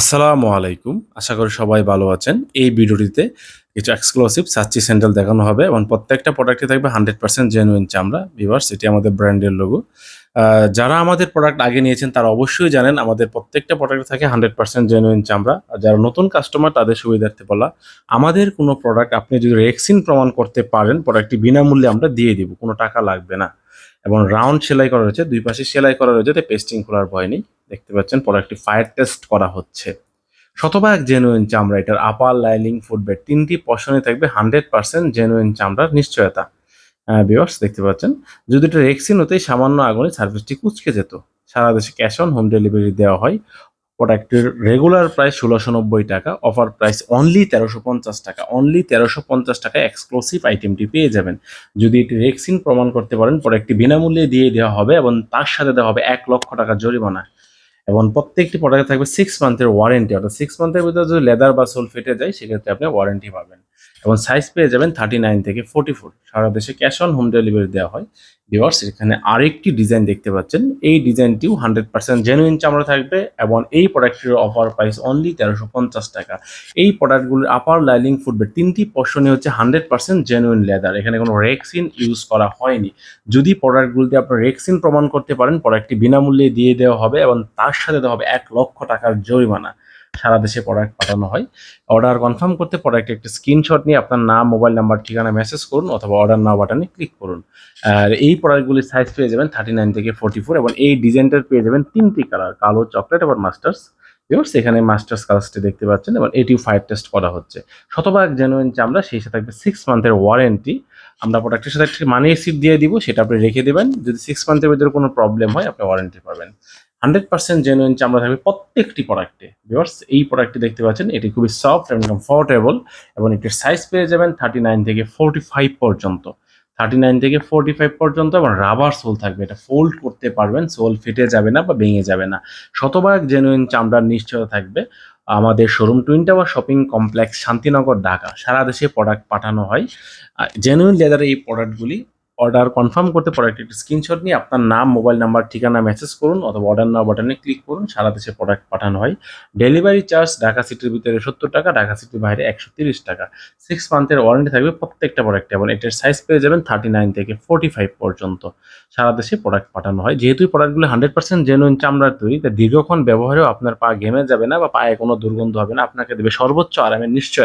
আসসালামু আলাইকুম। আশা করি সবাই ভালো আছেন। এই ভিডিওটিতে কিছু এক্সক্লুসিভ সাচ্চি স্যান্ডেল দেখানো হবে এবং প্রত্যেকটা প্রোডাক্টে থাকবে হান্ড্রেড পার্সেন্ট জেনুইন চামড়া। ভিভার্স এটি আমাদের ব্র্যান্ডের লোগো যারা আমাদের প্রোডাক্ট আগে নিয়েছেন, তারা অবশ্যই জানেন, আমাদের প্রত্যেকটা প্রোডাক্টে থাকে হান্ড্রেড পার্সেন্ট জেনুইন চামড়া। আর যারা নতুন কাস্টমার তাদের সুবিধার্থে বলা, আমাদের কোনো প্রোডাক্ট আপনি যদি রেক্সিন প্রমাণ করতে পারেন প্রোডাক্টটি বিনামূল্যে আমরা দিয়ে দিব, কোনো টাকা লাগবে না। এবং রাউন্ড সেলাই করা রয়েছে, দুই পাশে সেলাই করা রয়েছে, তাই পেস্টিং খোলার ভয় নেই। দেখতে পাচ্ছেন প্রোডাক্টটি ফায়ার টেস্ট করা হচ্ছে। শতভাগ জেনুইন চামড়া, এটার আপার লাইলিং ফুটবেড তিনটি পশনে থাকবে হান্ড্রেড পার্সেন্ট জেনুইন চামড়ার নিশ্চয়তা। বিভার্স দেখতে পাচ্ছেন, যদি এটা রেক্সিন হতেই সামান্য আগুনে সার্ভিসটি কুচকে যেত। সারা দেশে ক্যাশ অন হোম ডেলিভারি দেওয়া হয়। প্রোডাক্টের রেগুলার প্রাইস ষোলোশো নব্বই টাকা অফার প্রাইস অনলি তেরোশো পঞ্চাশ টাকা অনলি তেরোশো পঞ্চাশ টাকা এক্সক্লুসিভ আইটেমটি পেয়ে যাবেন। যদি এটি রেক্সিন প্রমাণ করতে পারেন প্রোডাক্টটি বিনামূল্যে দিয়ে দেওয়া হবে এবং তার সাথে দেওয়া হবে এক লক্ষ টাকা জরিমানা। এবং প্রত্যেকটি প্রোডাক্টে থাকবে সিক্স মান্থের ওয়ারেন্টি অর্থাৎ সিক্স মান্থের ভিতরে যদি লেদার বা সোল ফেটে যায়, সেক্ষেত্রে আপনি ওয়ারেন্টি পাবেন। এবং সাইজ পেয়ে যাবেন থার্টি নাইন থেকে ফোর্টি ফোর সারা দেশে ক্যাশ অন হোম ডেলিভারি দেওয়া হয়। ভিওয়ার্স এখানে আরেকটি ডিজাইন দেখতে পাচ্ছেন। এই ডিজাইনটিও হান্ড্রেড পার্সেন্ট জেনুইন চামড়া থাকবে এবং এই প্রোডাক্টটির অফার প্রাইস অনলি তেরোশো পঞ্চাশ টাকা। এই প্রোডাক্টগুলির আপার লাইলিং ফুটবে তিনটি পোর্শনে হচ্ছে হান্ড্রেড পার্সেন্ট জেনুইন লেদার এখানে কোনো রেক্সিন ইউজ করা হয়নি। যদি প্রোডাক্টগুলিতে আপনার রেক্সিন প্রমাণ করতে পারেন প্রোডাক্টটি বিনামূল্যে দিয়ে দেওয়া হবে এবং তার সাথে দেওয়া হবে এক লক্ষ টাকার জরিমানা। সারা দেশে প্রোডাক্ট পাঠানো হয়। অর্ডার কনফার্ম করতে প্রোডাক্টে একটি স্ক্রিনশট নিয়ে আপনার নাম মোবাইল নাম্বার ঠিকানা মেসেজ করুন অথবা অর্ডার নাও বাটনে ক্লিক করুন। আর এই প্রোডাক্টগুলির সাইজ পেয়ে যাবেন থার্টি নাইন থেকে ফোর্টি ফোর এবং এই ডিজাইনটার পেয়ে যাবেন তিনটি কালার কালো চকলেট এবং মাস্টার্স ভিউয়ার্স এখানে মাস্টার্স কালারসটি দেখতে পাচ্ছেন এবং এটিও ফায়ার টেস্ট করা হচ্ছে। শতভাগ জেনুইন চামড়া সেই সাথে থাকবে সিক্স মান্থের ওয়ারেন্টি আমরা প্রোডাক্টের সাথে একটি মানি সিট দিয়ে দিব, সেটা আপনি রেখে দেবেন। যদি সিক্স মান্থের ভিতরে কোনো প্রবলেম হয়, আপনি ওয়ারেন্টি পাবেন। হান্ড্রেড পার্সেন্ট জেনুইন চামড়া থাকবে প্রত্যেকটি প্রোডাক্টে ভিউয়ার্স এই প্রোডাক্টটি দেখতে পাচ্ছেন, এটি খুবই সফট এবং কমফোর্টেবল এবং এটির সাইজ পেয়ে যাবেন থার্টি নাইন থেকে ফোরটি ফাইভ পর্যন্ত। থার্টি নাইন থেকে ফোরটি ফাইভ পর্যন্ত এবং রাবার সোল থাকবে। এটা ফোল্ড করতে পারবেন সোল ফেটে যাবে না বা ভেঙে যাবে না। শতভাগ জেনুইন চামড়ার নিশ্চয়তা থাকবে। আমাদের showroom twin tower shopping complex Shantinagar, Dhaka. সারা দেশে প্রোডাক্ট পাঠানো হয়। জেনুইন লেদারের এই প্রোডাক্টগুলি অর্ডার কনফার্ম করতে প্রোডাক্ট একটি স্ক্রিনশট নিয়ে আপনার নাম মোবাইল নাম্বার ঠিকানা মেসেজ করুন অথবা অর্ডার নাও বাটনে ক্লিক করুন, সারা দেশে প্রোডাক্ট পাঠানো হয়। ডেলিভারি চার্জ ঢাকা সিটির ভিতরে সত্তর টাকা, ঢাকা সিটির বাইরে একশো তিরিশ টাকা। সিক্স মান্থের ওয়ারেন্টি থাকবে প্রত্যেকটা প্রোডাক্টে এবং এটার সাইজ পেয়ে যাবেন থার্টি নাইন থেকে ফোর্টি ফাইভ পর্যন্ত। সারা দেশে প্রোডাক্ট পাঠানো হয়। যেহেতু প্রোডাক্টগুলো হান্ড্রেড পার্সেন্ট জেনুইন চামড়ার তৈরি তা দীর্ঘক্ষণ ব্যবহারেও আপনার পা ঘেমে যাবে না বা পায়ে কোনো দুর্গন্ধ হবে না, আপনাকে দেবে সর্বোচ্চ আরামের নিশ্চয়